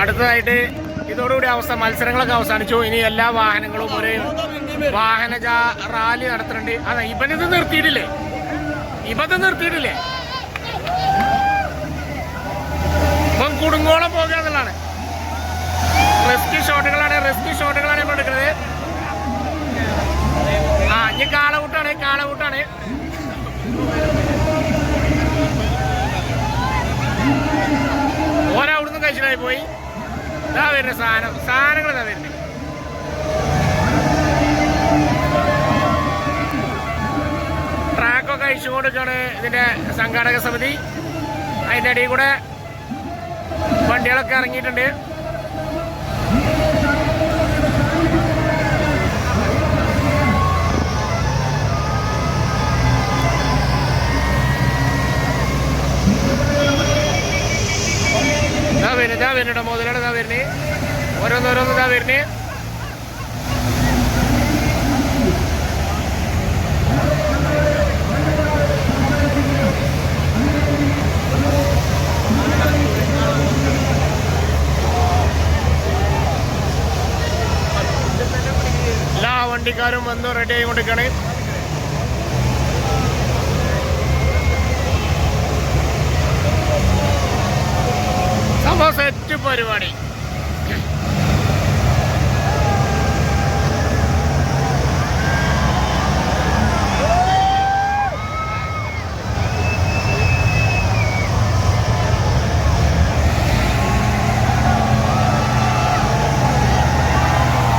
അടുത്തതായിട്ട് ഇതോടുകൂടി അവസ്ഥ മത്സരങ്ങളൊക്കെ അവസാനിച്ചു. ഇനി എല്ലാ വാഹനങ്ങളും ഒരു വാഹന റാലി നടത്തുന്നുണ്ട്. അതെ ഇവനിത് നിർത്തിയിട്ടില്ലേ? ഇവത് നിർത്തിയിട്ടില്ലേ? ഇപ്പം കുടുങ്ങോളം പോകുക എന്നുള്ളതാണ്. റെസ്ക്യൂ ഷോട്ടുകളാണ് റെസ്ക്യൂ ഷോട്ടുകളാണ് ഇപ്പോൾ എടുക്കുന്നത്. ആ ഇനി കാളകൂട്ടാണ് കാളകൂട്ടാണ് ഓരോ അവിടുന്ന് കഴിച്ചിട്ടായി പോയി. ഇതാ വരുന്ന സാധനം. സാധനങ്ങൾ ഇതാ വരുന്നത് ട്രാക്കൊക്കെ അഴിച്ചു ഇതിന്റെ സംഘാടക സമിതി. അതിന്റെ ഇടയിൽ കൂടെ വണ്ടികളൊക്കെ ഇറങ്ങിയിട്ടുണ്ട്. ഓരോന്നോരോന്ന് ഇതാ വരുന്നേ. എല്ലാ വണ്ടിക്കാരും വന്ന് റെഡി ആയിക്കൊണ്ടിരിക്കണേ. സംഭവം സെറ്റ് പരിപാടി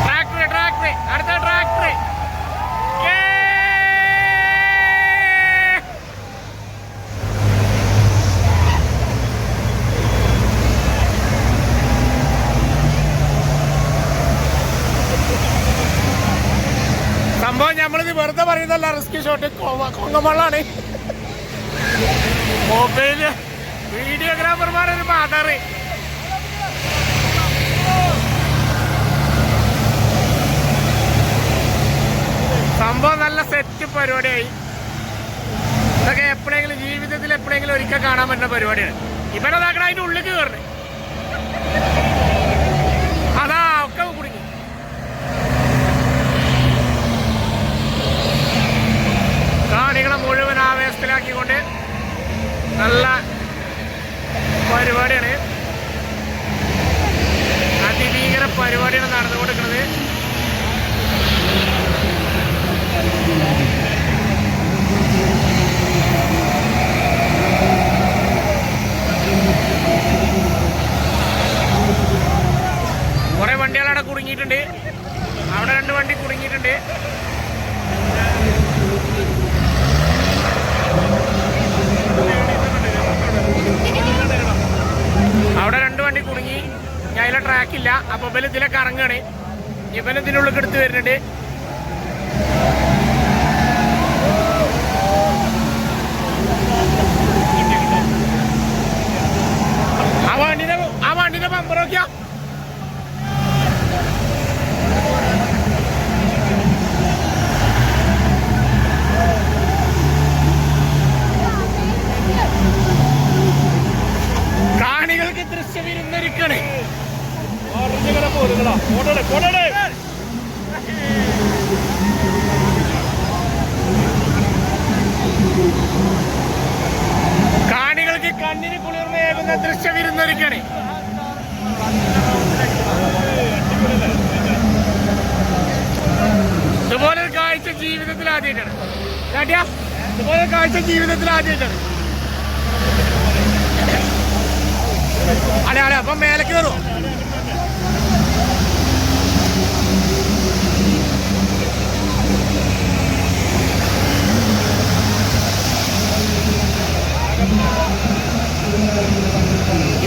ട്രാക്ടർ ട്രാക്ടർ അടുത്ത ട്രാക്ടർ സംഭവം നമ്മളിത് വെറുതെ പറയുന്നല്ല റിസ്ക് ഷോട്ട് കൊങ്ങമള്ളാണ് മൊബൈൽ വീഡിയോഗ്രാഫർമാരൊരു മാതാറ്. സംഭവം നല്ല സെറ്റ് പരിപാടിയായി. ഇതൊക്കെ എപ്പോഴെങ്കിലും ജീവിതത്തിൽ എപ്പോഴെങ്കിലും ഒരിക്കൽ കാണാൻ പറ്റുന്ന പരിപാടിയാണ്. ഇവിടെ ഇതാക്കണ അതിന്റെ ഉള്ളിൽ കയറണേ അതാ ഒക്കെ കുടുങ്ങി കാണികളെ മുഴുവൻ ആവേശത്തിലാക്കിക്കൊണ്ട് നല്ല പരിപാടിയാണ് അതിഭീകര പരിപാടിയാണ് നടന്നുകൊണ്ടിരിക്കുന്നത് കുറെ വണ്ടികൾ അവിടെ കുടുങ്ങിയിട്ടുണ്ട് അവിടെ രണ്ട് വണ്ടി കുടുങ്ങിയിട്ടുണ്ട് അവിടെ രണ്ട് വണ്ടി കുടുങ്ങി ഞാൻ അതിലെ ട്രാക്കില്ല അപ്പൊ ഇവൽ ഇതിലൊക്കെ ഇറങ്ങാണ് ഇവന് ഇതിനുള്ളിൽ എടുത്ത് വരുന്നുണ്ട്. ആ വണ്ടിന്റെ ആ വണ്ടിന്റെ ബമ്പർ നോക്കിയാ. കാണികൾക്ക് ദൃശ്യവിരുന്നൊരുക്കണേ കാണികൾക്ക് കണ്ണിന് കുളിർമയേകുന്ന ദൃശ്യവിരുന്നൊരുക്കണേ ഇതുപോലെ ഒരു കാഴ്ച ജീവിതത്തിൽ ആദ്യമായിട്ടാണ്. കാട്ടിയ ഇതുപോലെ കാഴ്ച ജീവിതത്തിൽ ആദ്യമായിട്ടാണ്. അല്ല അല്ല അപ്പം മേലെ കയറുമോ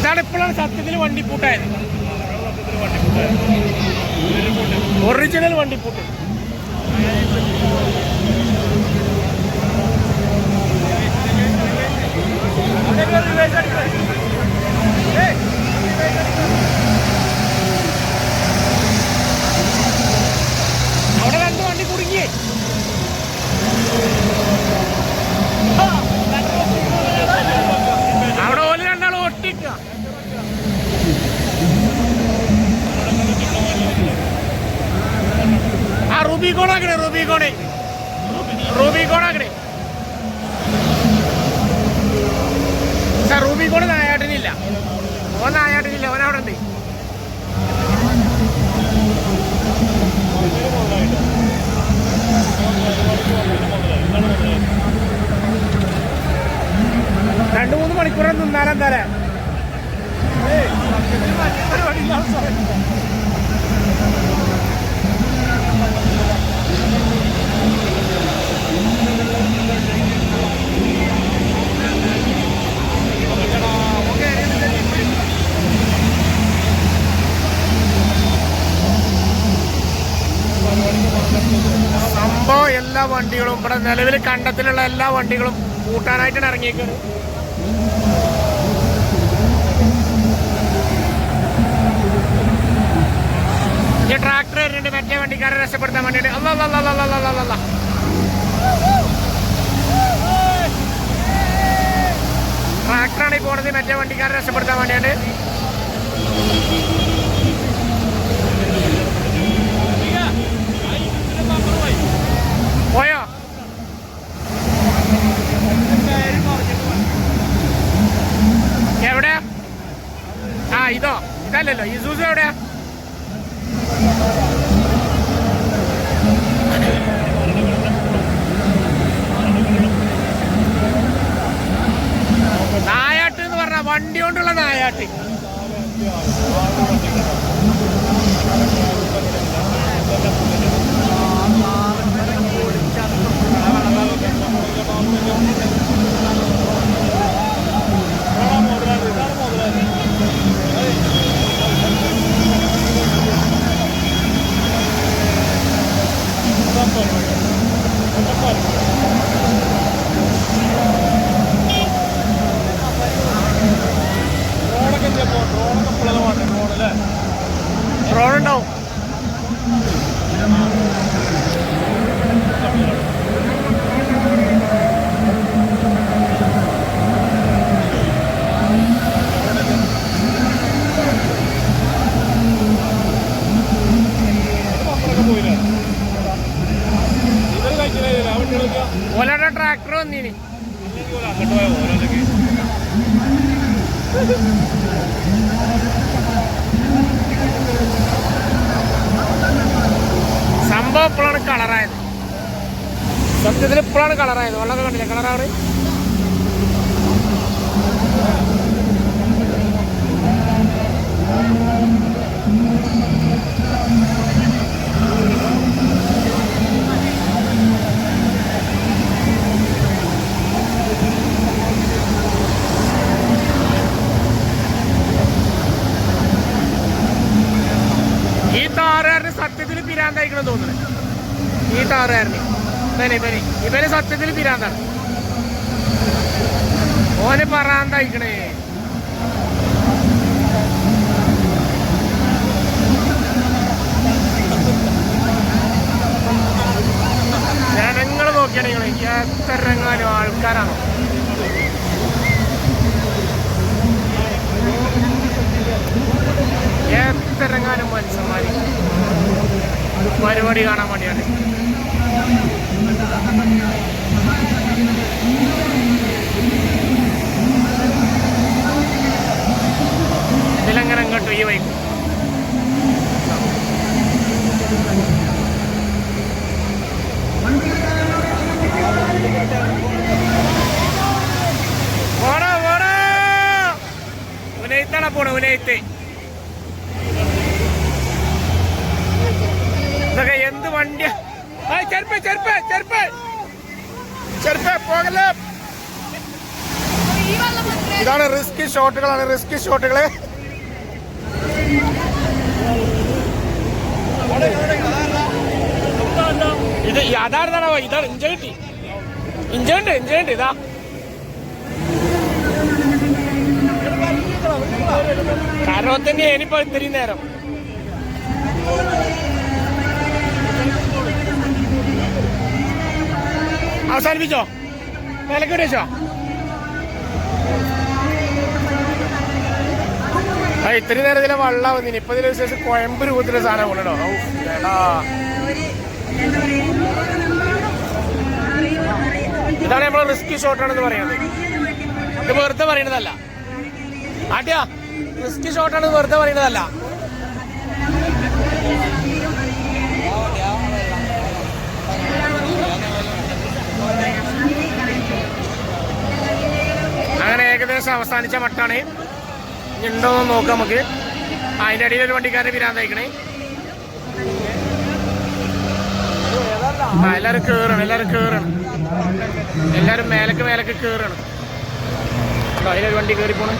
ഇതാണ് ഇപ്പോഴാണ് സത്യത്തിൽ വണ്ടിപ്പൂട്ടായത്. ഒറിജിനൽ വണ്ടിപ്പൂട്ട്. അവിടെ രണ്ട് വണ്ടി കുടുങ്ങിയേ അവിടെ ഓൽ രണ്ടാളും ഒട്ടിക്ക ആ റൂബിക്കോൺ ആക്കണേ റൂബിക്കോണേ റൂബിക്കോൺ ആക്കണേ സാർ റൂബിക്കോൺ നായാട്ടിനില്ല. ഓൻ നായാട്ടിനില്ല ഓൻ അവിടെ ഉണ്ട്. രണ്ടു മൂന്ന് മണിക്കൂർ നിന്നാലെന്താലേ സംഭവം എല്ലാ വണ്ടികളും ഇവിടെ നിലവിൽ കണ്ടത്തിലുള്ള എല്ലാ വണ്ടികളും കൂട്ടാനായിട്ടാണ് ഇറങ്ങിയേക്കുന്നത്. ട്രാക്ടർ വരുന്നുണ്ട്. മറ്റേ വണ്ടിക്കാരെ രക്ഷപ്പെടുത്താൻ വേണ്ടിയിട്ട്. അല്ല അല്ല അല്ല അല്ല അല്ല അല്ല ട്രാക്ടറാണ് ഈ പോണത്. മറ്റേ വണ്ടിക്കാരെ രക്ഷപ്പെടുത്താൻ വേണ്ടിയിട്ട് പോയോ എവിടെ ആ ഇതോ ഇതല്ലല്ലോ ഇസൂസ് എവിടെയാ നായാട്ട് എന്ന് പറഞ്ഞ വണ്ടി കൊണ്ടുള്ള നായാട്ട്. റോഡ് ഉണ്ടാവും ഓലയുടെ ട്രാക്ടർ വന്നീനി സംഭവം ഇപ്പോഴാണ് കളറായത് സത്യത്തിൽ ഇപ്പോഴാണ് കളറായത് വെള്ളമൊക്കെ കണ്ടില്ലേ? കളറാണ് ഈ താറുകാരന് സത്യത്തിൽ പിരാന്തായിക്കണം തോന്നുന്നു ഈ ഇവനെ ഇവനെ. ഇവനെ സത്യത്തിൽ പിരാന്താണ്. ഓനെ പറാന്തായിക്കണേ ജനങ്ങൾ നോക്കിയാണെങ്കിൽ എത്ര എങ്ങാനും ആൾക്കാരാണോ? എത്ര എങ്ങാനും മനുഷ്യന്മാര്. പരിപാടി കാണാൻ വേണ്ടിയാണ്. അങ്ങോട്ട് ഈ വൈക്കും ഓടാ ഓടാ. ഉനയത്താണ് പോണ ഉനയത്ത് ഇതൊക്കെ എന്ത് വണ്ടിയാ? ആ ചെറുപ്പ് ചെറുപ്പ് ചെറുപ്പ് ചെറുപ്പ് പോകല്ലേ. ഇതാണ് റിസ്കി ഷോട്ടുകളാണ് റിസ്കി ഷോട്ടുകൾ ഇത് അതായിരുന്നാണോ ഇതാണ് ഇഞ്ചേണ്ടി ഇഞ്ചുണ്ട് ഇഞ്ചുണ്ട് ഇതാ. കാരണം തന്നെ ഇനിയിപ്പോ ഇത്രയും നേരം. അവസാനിപ്പിച്ചോ? വിലക്ക് വെച്ചോ ആ ഇത്രയും നേരം ഇതിലെ വള്ള വന്നിന് ഇപ്പൊ വിശേഷം കോയമ്പ് രൂപത്തിലെ സാധനം കൊണ്ടോ ഇതാണ് നമ്മൾ റിസ്കി ഷോട്ടാണെന്ന് പറയുന്നത്. ഇത് വെറുതെ പറയണതല്ല ആട്ടിയാ റിസ്കി ഷോട്ടാണെന്ന് വെറുതെ പറയണതല്ല അങ്ങനെ ഏകദേശം അവസാനിച്ച മട്ടാണ്. ഇനി ഉണ്ടോന്ന് നോക്കാം നമുക്ക്. അതിന്റെ അടിയിൽ ഒരു വണ്ടിക്കാരൻ വിരാൻ തയ്ക്കണേ. ആ എല്ലാരും കേറണം എല്ലാരും കേറണം. എല്ലാരും മേലക്ക് മേലക്ക് കേറണം. അതിലൊരു വണ്ടി കയറി പോണ.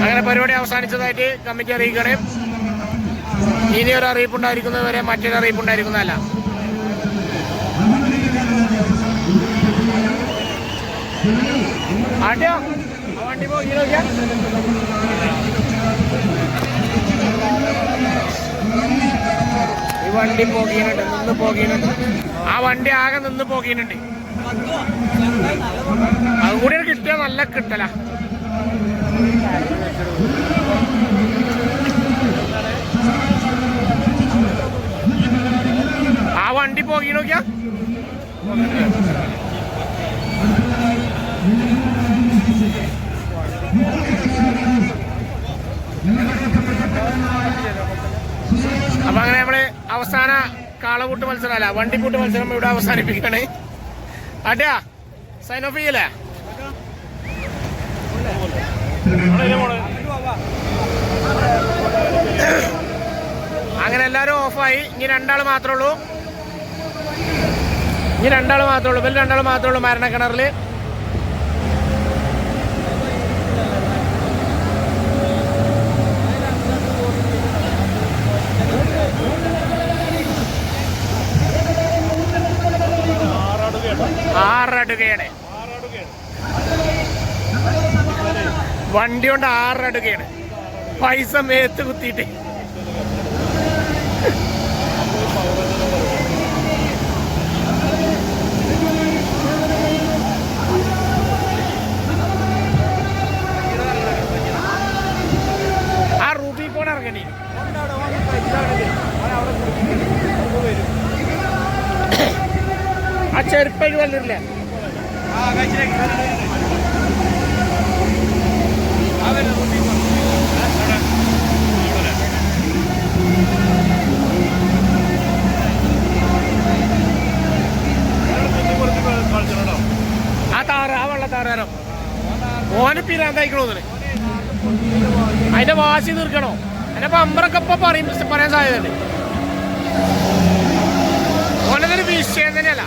അങ്ങനെ പരിപാടി അവസാനിച്ചതായിട്ട് കമ്മിറ്റി അറിയിക്കണേ. ഇനി ഒരു അറിയിപ്പ് ഉണ്ടായിരിക്കുന്നവരെ മറ്റൊരു അറിയിപ്പ് ഉണ്ടായിരിക്കുന്നതല്ല വണ്ടി ഈ വണ്ടി പോകീനുണ്ട് നിന്ന് പോകീനുണ്ട്. ആ വണ്ടി ആകെ നിന്ന് പോകീനുണ്ട്. അതുകൂടി കിട്ടിയ നല്ല കിട്ടല. വണ്ടി പോകി നോക്കിയാ. അപ്പൊ അങ്ങനെ നമ്മൾ അവസാന കാളകൂട്ട് മത്സരം അല്ല വണ്ടിക്കൂട്ട് മത്സരം ഇവിടെ അവസാനിപ്പിക്കണേ അടിയാ സൈൻ ഓഫ് ചെയ്യല്ലേ? അങ്ങനെ എല്ലാരും ഓഫായി ഇനി രണ്ടാൾ മാത്രമേ ഉള്ളൂ. ഇനി രണ്ടാൾ മാത്രമേ ഉള്ളൂ. ഇവർ രണ്ടാൾ മാത്രമേ ഉള്ളൂ മരണക്കിണറിൽ ആറടുകയാണ് വണ്ടി കൊണ്ട് ആറടുകയാണ്. പൈസ മേത്ത് കുത്തിയിട്ട് ആ റൂബി കോൺ ഇറങ്ങണി ആ വന്നിട്ടില്ലേ ആ താറ് ആ വെള്ള താറാരം ഓന് പിരാന്തായിക്കണോ അതിന്റെ വാശി തീർക്കണോ? അതിന്റെ പമ്പറൊക്കെ ഇപ്പൊ പറയും പറയാൻ സാധ്യതയുണ്ട്. ഓനതൊരു വിഷയം തന്നെയല്ല.